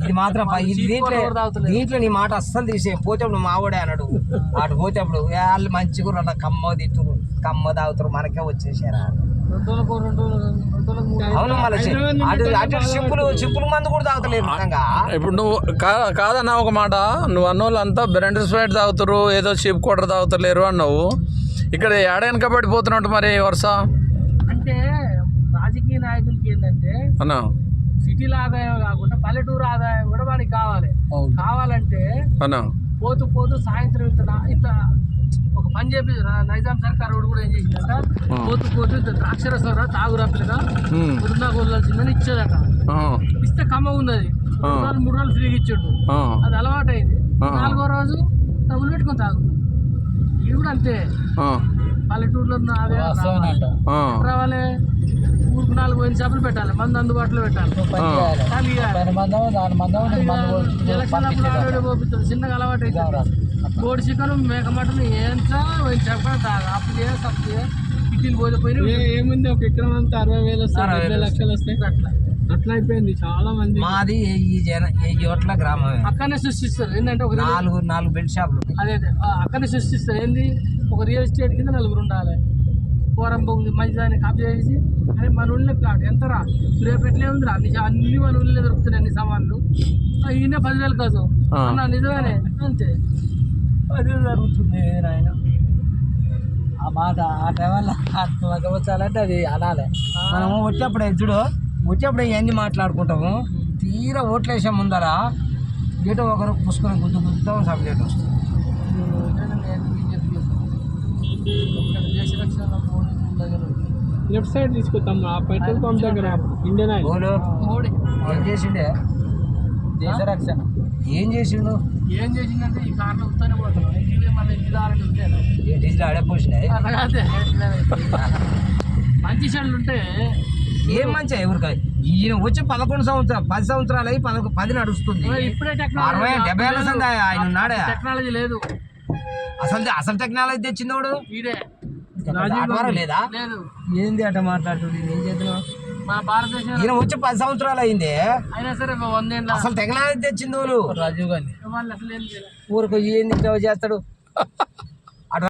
ఇది మాత్రం ఇది దీంట్లో తాగుతలేదు. దీంట్లో నీ మాట అస్సలు తీసే పోతేప్పుడు మా ఆవిడే అన్నాడు. అటు పోతేప్పుడు వాళ్ళు మంచిగా అన్న కమ్మ తిట్టురు కమ్మ తాగుతారు మనకే వచ్చేసారా అవును మళ్ళీ అటు అటు సింపుల్ సింపుల్ మందు కూడా తాగుతలేరు నిజంగా. ఇప్పుడు నువ్వు కా కాదన్నా ఒక మాట. నువ్వు అన్నోళ్ళంతా బ్రెండ్ స్ప్రైట్ తాగుతారు ఏదో చీప్ క్వార్టర్ తాగుతలేరు అన్నావు. ఇక్కడ ఏడెనక పడిపోతున్నట్టు మరి వరుస? అంటే రాజకీయ నాయకులకి ఏంటంటే అన్నా. సిటీల ఆదాయం కాకుండా పల్లెటూరు ఆదాయం కూడా వాడికి కావాలి. కావాలంటే పోతూ పోతూ సాయంత్రం ఇంత ఇంత ఒక పని చెప్పి నైజాం సర్కార్ కూడా ఏం చేసిందంట? పోతూ పోతూ ఇంత ద్రాక్షరసం రా తాగురా పిల్లగా పొద్దున్న వదలాల్సిందని ఇచ్చేదట. ఆ, ఇస్తే కమ్మ ఉన్నది. రోజులు మూడు రోజులు ఫ్రీగా ఇచ్చాడు. ఆ, అది అలవాటైంది. ఆ. నాలుగో రోజు డబ్బులు పెట్టుకొని తాగు. ఇది కూడా అంతే. ఆ, పల్లెటూరులో ఉన్న ఆదాయం రావాలి. ఊరికి నాలుగు పోయిన చేపలు పెట్టాలి. మందు అందుబాటులో పెట్టాలి. అప్పుడు పోపిస్తుంది చిన్నగా అలవాటు అవుతుంది కోడి చికెన్ మేక మటన్ ఏంటా పోయిన చేప తాగా. అప్పు చేయ సప్పు ఇడ్లీలు పోతే ఏముంది? ఒక ఎకరం అంతా అరవై వేలు వస్తాయి అరవై లక్షలు వస్తాయి. అట్లా. అట్లా అయిపోయింది. చాలా మంది మాది ఈ జన ఈ చోట్ల గ్రామమే. అక్కడనే సృష్టిస్తారు. ఏంటంటే ఒక నాలుగు నాలుగు బెల్ట్ షాపులు. అదే అదే. అక్కడనే సృష్టిస్తారు. ఏంది? ఒక రియల్ ఎస్టేట్ కింద నలుగురు ఉండాలి. పోరం బొంగి మంచి దాన్ని కబ్జా చేసి అరే మన ఊళ్ళో ప్లాట్ ఎంతరా? సూర్యాపేటలే ఉందిరా? అన్ని అన్ని మన ఊళ్ళో దొరుకుతున్నాయి అన్ని సామాన్లు. ఈయన పదివేలు కాదు. అన్న నిజమేనే? అంతే. అదే జరుగుతుంది నాయన. ఆ మాట ఆ టైంలో వచ్చాలంటే అది అనాలే. మనము వచ్చేప్పుడు చూడు వచ్చేప్పుడు ఇవన్నీ మాట్లాడుకుంటాము. తీరా ఓట్లు వేసే ముందర ఏటో ఒకరు పుష్కరం గుద్దు గుద్దుతాం సబ్జెక్ట్ వస్తుంది. లెఫ్ట్ సైడ్ తీసుకొస్తాం ఆ పెట్రోల్ పంప్ దగ్గర ఇండియన్ ఆయిల్. ఏం చేసిండే? దేశ రక్షణ ఏం చేసిండు? ఏం చేసిందంటే ఈ కార్లు వస్తూనే పోతున్నాం ఇంటికి మళ్ళీ ఇంటి ఏ డీజిల్ ఆడే పోసినాయి అలాగే మంచి చెట్లు ఉంటే ఏం మంచిగా ఎవరికి? ఈయన వచ్చి పదకొండు సంవత్సరాలు పది సంవత్సరాలు అయ్యి పదకొ పది నడుస్తుంది. ఇప్పుడే అరవై డెబ్బై ఏళ్ళ సంది ఆయన ఉన్నాడే? టెక్నాలజీ లేదు. అసలు అసలు టెక్నాలజీ తెచ్చిందోడు ఈడే. ద్వారా లేదా? ఏంది అట్ట మాట్లాడుతుంది? ఏం చేస్తున్నావు? మన భారతదేశం ఈయన వచ్చి పది సంవత్సరాలు అయింది. అయినా సరే వందేళ్ళ అసలు టెక్నాలజీ తెచ్చింది వాళ్ళు రాజీవ్ గాంధీ? వాళ్ళు అసలు ఏం చేయలేదు ఊరికి ఏంది చేస్తాడు?